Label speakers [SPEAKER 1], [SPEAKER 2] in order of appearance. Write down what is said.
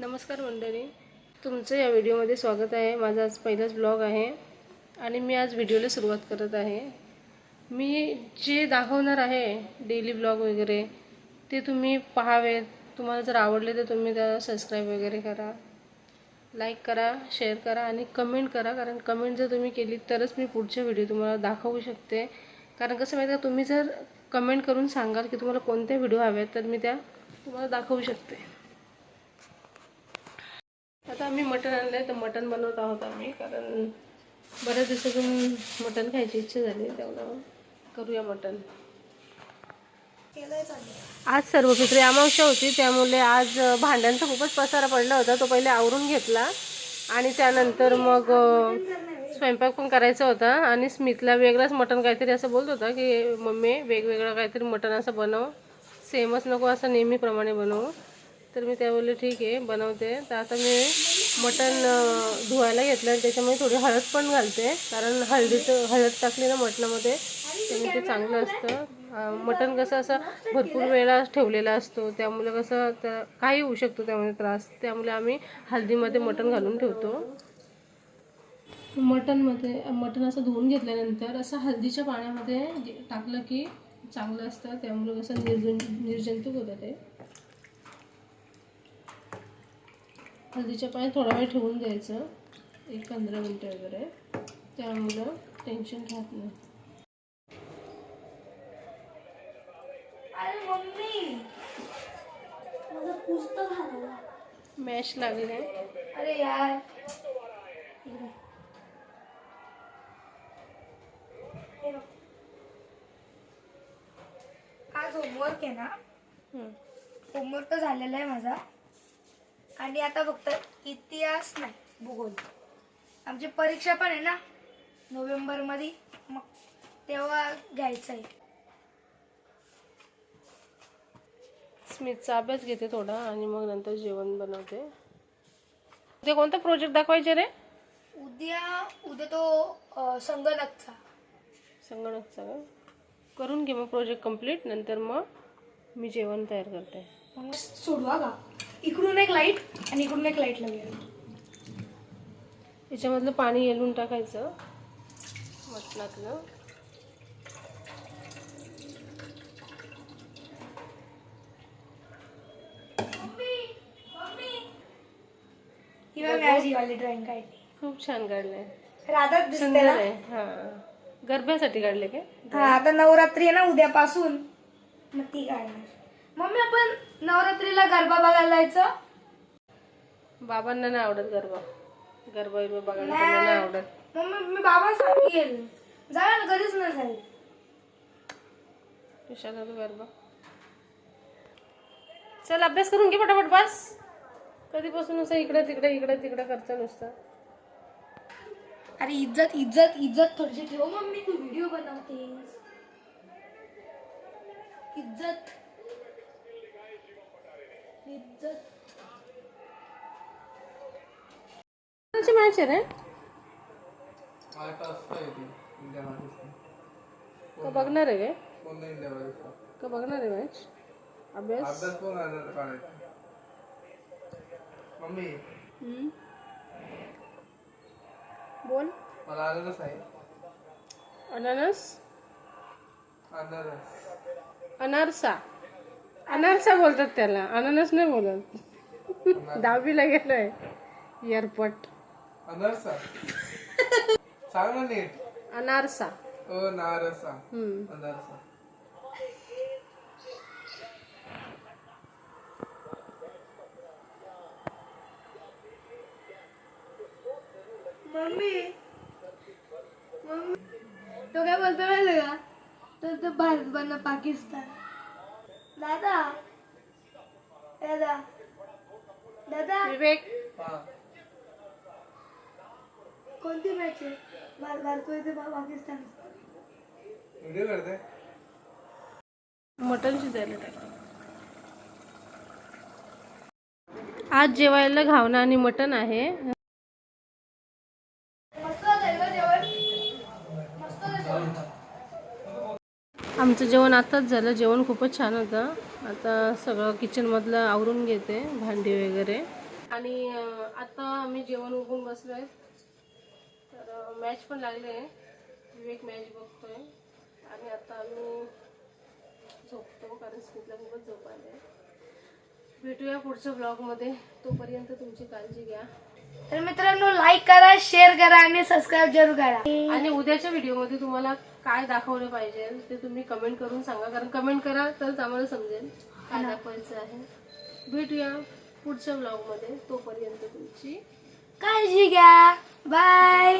[SPEAKER 1] नमस्कार मंडळी. तुमचं या व्हिडिओमध्ये स्वागत आहे. माझा आज पहिलाच ब्लॉग आहे आणि मी आज व्हिडिओला सुरुवात करत आहे. मी जे दाखवणार आहे डेली ब्लॉग वगैरे ते तुम्ही पहावेत तुम्हाला जर आवडले तर तुम्ही त्याला सबस्क्राईब वगैरे करा. लाईक करा शेअर करा आणि कमेंट करा. कारण कमेंट जर तुम्ही केली तरच मी पुढचे व्हिडिओ तुम्हाला दाखवू शकते. कारण कसं माहिती आहे का तुम्ही जर कमेंट करून सांगाल की तुम्हाला कोणते व्हिडिओ हवे आहेत तर मी त्या तुम्हाला दाखवू शकते. आता आम्ही मटण आणलं आहे तर मटण बनवत आहोत आम्ही कारण बऱ्याच दिवसातून मटण खायची इच्छा झाली तेवढं करूया मटण. आज सर्व पित्री अमावस्या होती त्यामुळे आज भांड्यांचा खूपच पसारा पडला होता तो पहिले आवरून घेतला आणि त्यानंतर मग स्वयंपाक पण करायचा होता आणि स्मितला वेगळाच मटण काहीतरी असं बोलत होता की मम्मी वेगवेगळं काहीतरी मटण असं बनव सेमच नको असं नेहमीप्रमाणे बनवू. तर मी त्या बोलले ठीक आहे बनवते. तर आता मी मटण धुवायला घेतलं आणि त्याच्यामध्ये थोडी हळद पण घालते. कारण हळदीचं हळद टाकली ना मटणामध्ये त्यामुळे ते चांगलं असतं. मटण कसं असं भरपूर वेळा ठेवलेला असतो. त्यामुळे कसं त्या काही होऊ शकतो त्यामुळे त्रास. त्यामुळे आम्ही हळदीमध्ये मटण घालून ठेवतो. मटणमध्ये मटण असं धुवून घेतल्यानंतर असं हळदीच्या पाण्यामध्ये टाकलं की चांगलं असतं. त्यामुळे कसं निर्जन निर्जंतुक होतं ते. हळदीच्या पाण्यात थोडा वेळ ठेवून द्यायचं. एक पंधरा मिनटं वगैरे. त्यामुळं टेन्शन राहत नाही. मॅश लागले.
[SPEAKER 2] अरे यार. आज होमवर्क आहे ना. होमवर्क झालेला आहे माझा. आणि आता फक्त इतिहास नाही भूगोल. आमची परीक्षा पण आहे ना नोव्हेंबरमध्ये मग तेव्हा घ्यायचं आहे.
[SPEAKER 1] स्मितचा अभ्यास घेते थोडा आणि मग नंतर जेवण बनवते. ते कोणता प्रोजेक्ट दाखवायचे रे?
[SPEAKER 2] उद्या उद्या तो संगणकचा.
[SPEAKER 1] संगणकचा का? करून घे मग प्रोजेक्ट कंप्लीट नंतर मग मी जेवण तयार करते.
[SPEAKER 2] सोडवा का? इकडून एक लाइट आणि इकडून एक लाइट लावूया.
[SPEAKER 1] याच्यामधलं पाणी येलून टाकायचं. मटणातलं.
[SPEAKER 2] बघ आज वाली ड्रॉइंग काढली.
[SPEAKER 1] खूप छान काढलंय.
[SPEAKER 2] राधाच दिसते
[SPEAKER 1] सुंदर
[SPEAKER 2] ना
[SPEAKER 1] आहे. हा. गरब्यासाठी काढले काय?
[SPEAKER 2] हा आता नवरात्री आहे ना उद्यापासून. मग ती काढणार. मम्मी आपण नवरात्रीला गरबा बघायला जायचं?
[SPEAKER 1] बाबांना नाही आवडत गरबा. गरबा बिरबा बघायला त्यांना नाही आवडत.
[SPEAKER 2] मम्मी मी बाबा सांगेल. जा ना कधीच नाही जाईल.
[SPEAKER 1] कशाला गरबा? चल अभ्यास करून घे पटापट बस. कधीपासून असं इकडे तिकडे इकडे तिकडे करता नुसतं.
[SPEAKER 2] अरे इज्जत इज्जत इज्जत थोडीशी ठेव मम्मी तू व्हिडिओ बनवतेस. इज्जत.
[SPEAKER 1] कोणाची मॅच आहे रे का बघणार आहे काय? का बघणार आहे मॅच अभ्यास?
[SPEAKER 3] मम्मी.
[SPEAKER 1] हम्म. बोल.
[SPEAKER 3] मला आनंदच आहे.
[SPEAKER 1] अननस?
[SPEAKER 3] अनरस
[SPEAKER 1] अनारसा. अनारसा बोलतात त्याला. अननस नाही बोलत. दहावीला गेलोय. एअरपोर्ट
[SPEAKER 3] अनरसा. सांग ना नीट.
[SPEAKER 1] अनारसा.
[SPEAKER 3] ओ नारसा
[SPEAKER 1] हम्म.
[SPEAKER 3] अनरसा.
[SPEAKER 2] मम्मी. मम्मी. तो काय बोलतो माहिती का? तर तो भारत बन पाकिस्तान. दादा. दादा. दादा.
[SPEAKER 1] विवेक.
[SPEAKER 2] कोणती मॅच आहे? भार- भारत पा- पाकिस्तान.
[SPEAKER 3] व्हिडिओ करते
[SPEAKER 1] मटण शिजायला टाक. आज जेवायला घावणं आणि मटण आहे
[SPEAKER 2] मस्त होतं गं जेवण मस्त होतं जेवण
[SPEAKER 1] आमचं जेवण आत्ताच झालं. जेवण खूपच छान होतं. आता सगळं किचनमधलं आवरून घेते भांडी वगैरे. आणि आता आम्ही जेवण उठून बसलोय. तर मॅच पण लागले. आहे विवेक मॅच बघतोय. आणि आता आम्ही झोपतो कारण स्मितला खूपच झोप आली आहे. भेटूया पुढच्या ब्लॉगमध्ये तोपर्यंत तुमची काळजी घ्या.
[SPEAKER 2] तर मित्रांनो लाईक करा शेअर करा आणि सबस्क्राईब जरूर करा.
[SPEAKER 1] आणि उद्याच्या व्हिडिओमध्ये तुम्हाला काय दाखवलं पाहिजे ते तुम्ही कमेंट करून सांगा. कारण कमेंट करा तरच आम्हाला समजेल काय दाखवायचं आहे. भेटूया पुढच्या ब्लॉगमध्ये तोपर्यंत तुमची
[SPEAKER 2] काळजी घ्या. बाय